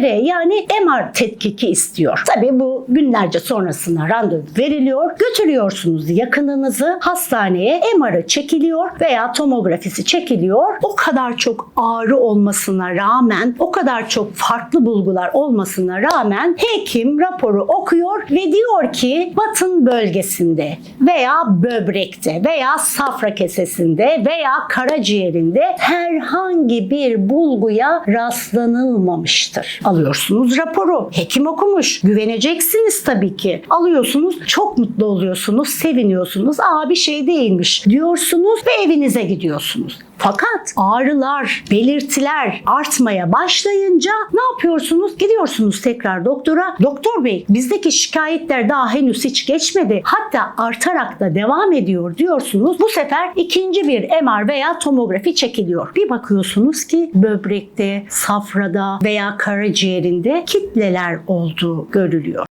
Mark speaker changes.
Speaker 1: MR yani MR tetkiki istiyor. Tabii bu günlerce sonrasında randevu veriliyor. Götürüyorsunuz yakınınızı hastaneye MR'ı çekiliyor veya tomografisi çekiliyor. O kadar çok ağrı olmasına rağmen, o kadar çok farklı bulgular olmasına rağmen hekim raporu okuyor ve diyor ki batın bölgesinde veya böbrekte veya safra kesesinde veya karaciğerinde herhangi bir bulguya rastlanılmamıştır. Alıyorsunuz raporu. Hekim okumuş. Güveneceksiniz tabii ki. Alıyorsunuz. Çok mutlu oluyorsunuz. Seviniyorsunuz. Aa bir şey değilmiş diyorsunuz ve evinize gidiyorsunuz. Fakat ağrılar, belirtiler artmaya başlayınca ne yapıyorsunuz? Gidiyorsunuz tekrar doktora. Doktor bey bizdeki şikayetler daha henüz hiç geçmedi. Hatta artarak da devam ediyor diyorsunuz. Bu sefer ikinci bir MR veya tomografi çekiliyor. Bir bakıyorsunuz ki böbrekte, safrada veya karaciğerinde kitleler olduğu görülüyor.